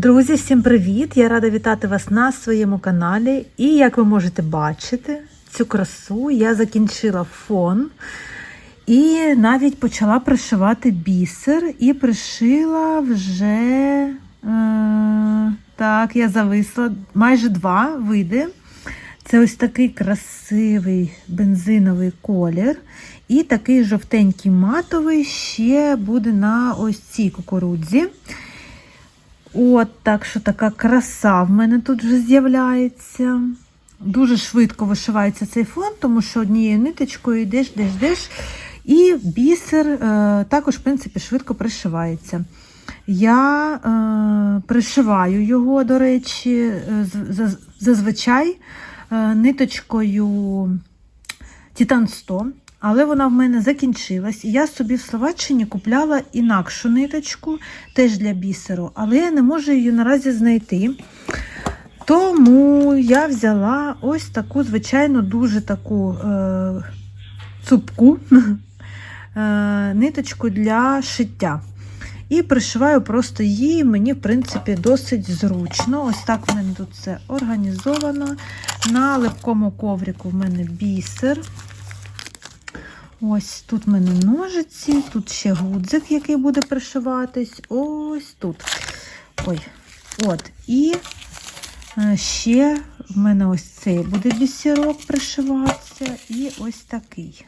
Друзі, всім привіт! Я рада вітати вас на своєму каналі. І як ви можете бачити, цю красу я закінчила фон і навіть почала пришивати бісер, і пришила вже е, так, я зависла майже два види. Це ось такий красивий бензиновий колір. І такий жовтенький матовий ще буде на ось цій кукурудзі. От, так що така краса в мене тут вже з'являється. Дуже швидко вишивається цей фон, тому що однією ниточкою йдеш, йдеш, йдеш. І бісер е, також, в принципі, швидко пришивається. Я е, пришиваю його, до речі, е, зазвичай е, ниточкою Титан 100, але вона в мене закінчилась. І я собі в Словаччині купляла інакшу ниточку, теж для бісеру, але я не можу її наразі знайти. Тому я взяла ось таку, звичайно, дуже таку е, цупку е, ниточку для шиття. І пришиваю просто її, мені, в принципі, досить зручно. Ось так в мене тут все організовано. На липкому коврику в мене бісер. Ось тут в мене ножиці, тут ще гудзик, який буде пришиватись. Ось тут. Ой, от. І е, ще в мене ось цей буде бісерок пришиватися, і ось такий.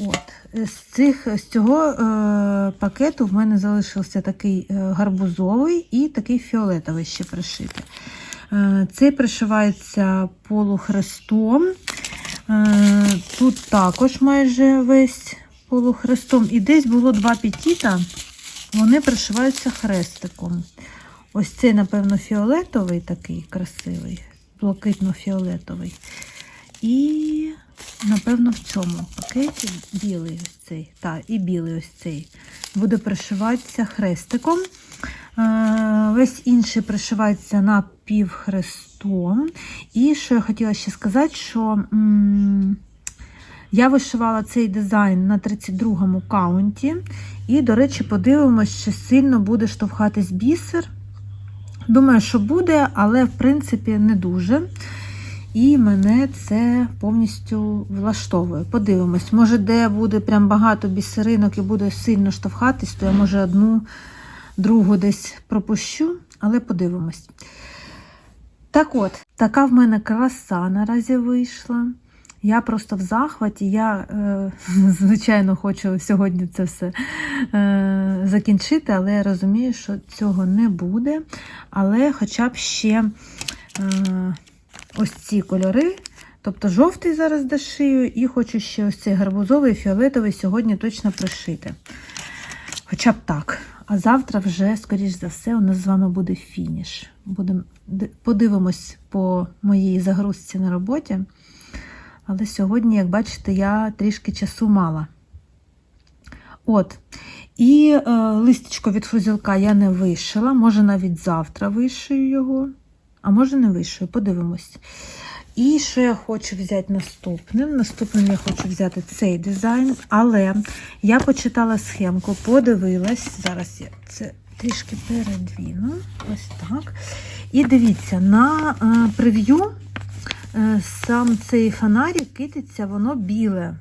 От. З, цих, з цього е, пакету в мене залишився такий е, гарбузовий і такий фіолетовий ще пришитий. Е, цей пришивається полухрестом. Е, Тут також майже весь полухрестом. І десь було два петіта, вони пришиваються хрестиком. Ось цей, напевно, фіолетовий такий красивий, блакитно-фіолетовий. І, напевно, в цьому пакеті білий ось цей. Так, і білий ось цей. Буде пришиватися хрестиком. Весь інший пришивається напівхрестом. І що я хотіла ще сказати, що я вишивала цей дизайн на 32-му каунті. І, до речі, подивимось, чи сильно буде штовхатись бісер. Думаю, що буде, але в принципі не дуже. І мене це повністю влаштовує. Подивимось, може, де буде прям багато бісеринок і буде сильно штовхатись, то я може одну, другу десь пропущу, але подивимось. Так от, така в мене краса наразі вийшла. Я просто в захваті. Я, е, звичайно, хочу сьогодні це все е, закінчити, але я розумію, що цього не буде. Але хоча б ще е, ось ці кольори. Тобто жовтий зараз дошию, і хочу ще ось цей гарбузовий, фіолетовий сьогодні точно пришити. Хоча б так. А завтра вже, скоріш за все, у нас з вами буде фініш. Будем, подивимось по моїй загрузці на роботі. Але сьогодні, як бачите, я трішки часу мала. От. І е, листечко від фрузілка я не вишила. Може, навіть завтра вишию його. А може, не вишию, подивимось. І що я хочу взяти наступним? Наступним я хочу взяти цей дизайн, але я почитала схемку, подивилась. Зараз я це трішки передвіну. Ось так. І дивіться, на е, прев'ю е, сам цей фонарик кититься, воно біле.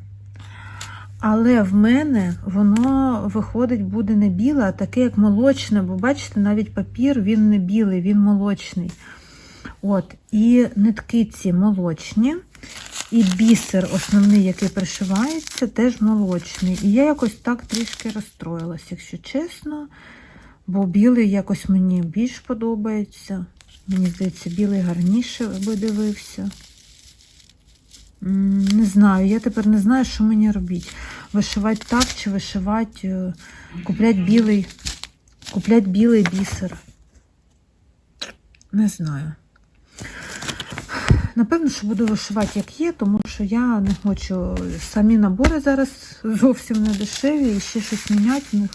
Але в мене воно виходить, буде не біле, а таке, як молочне, бо бачите, навіть папір він не білий, він молочний. От, І нитки ці молочні, і бісер основний, який пришивається, теж молочний. І я якось так трішки розстроїлась, якщо чесно. Бо білий якось мені більш подобається. Мені здається, білий гарніше би дивився. Не знаю, я тепер не знаю, що мені робити. Вишивати так чи вишивати, е, купляти білий, купляти білий бісер. Не знаю. Напевно, що буду вишивати, як є, тому що я не хочу самі набори зараз зовсім не дешеві і ще щось міняти в них.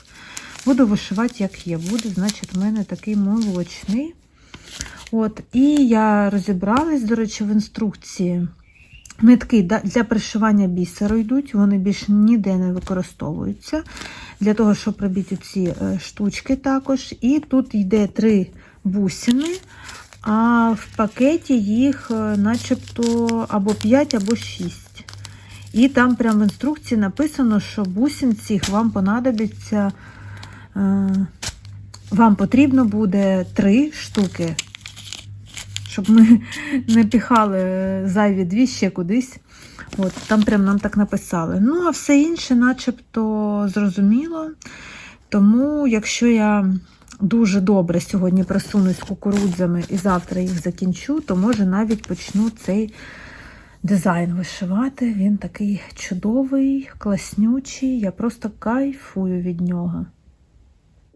Буду вишивати, як є. Буде, значить, в мене такий молочний. От, І я розібралась, до речі, в інструкції. Нитки для пришивання бісеру йдуть, вони більше ніде не використовуються. для того, щоб робити ці е, штучки також. І тут йде три бусини, а в пакеті їх е, начебто або 5, або 6. І там прямо в інструкції написано, що бусин цих вам понадобиться. е, Вам потрібно буде три штуки, щоб ми не піхали зайві дві ще кудись. От, там прям нам так написали. Ну, а все інше, начебто, зрозуміло. Тому, якщо я дуже добре сьогодні просунусь кукурудзами і завтра їх закінчу, то може навіть почну цей дизайн вишивати. Він такий чудовий, класнючий. Я просто кайфую від нього.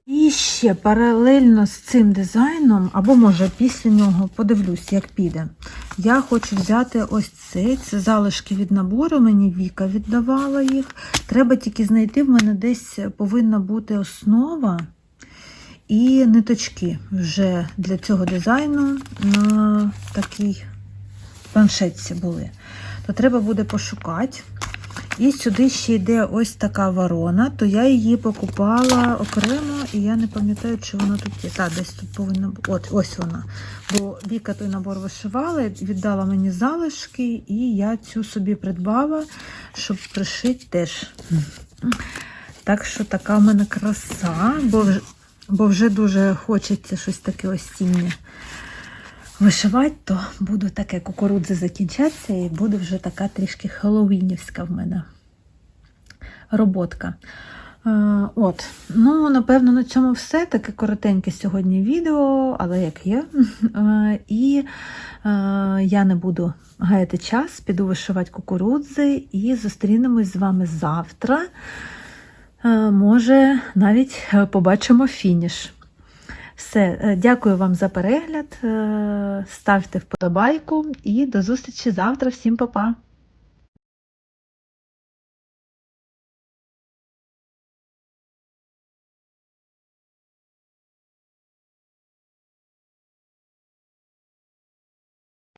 І ще паралельно з цим дизайном, або може після нього подивлюсь, як піде. Я хочу взяти ось цей. Це залишки від набору. Мені Віка віддавала їх. Треба тільки знайти, в мене десь повинна бути основа і ниточки вже для цього дизайну на такій планшетці були. То треба буде пошукати. І сюди ще йде ось така ворона, то я її покупала окремо, і я не пам'ятаю, чи вона тут є. Так, десь тут повинна бути. От, ось вона. Бо Віка той набор вишивала, віддала мені залишки, і я цю собі придбала, щоб пришити теж. Так що така в мене краса, бо, бо вже дуже хочеться щось таке осіннє вишивати, то буду таке кукурудзи закінчатися і буде вже така трішки хеллоуінівська в мене роботка. Е, От, ну, напевно, на цьому все. Таке коротеньке сьогодні відео, але як є. Е, І е, я не буду гаяти час, піду вишивати кукурудзи і зустрінемось з вами завтра. Е, Може, навіть е, побачимо фініш. Все, е, дякую вам за перегляд. Ставте вподобайку і до зустрічі завтра. Всім па-па!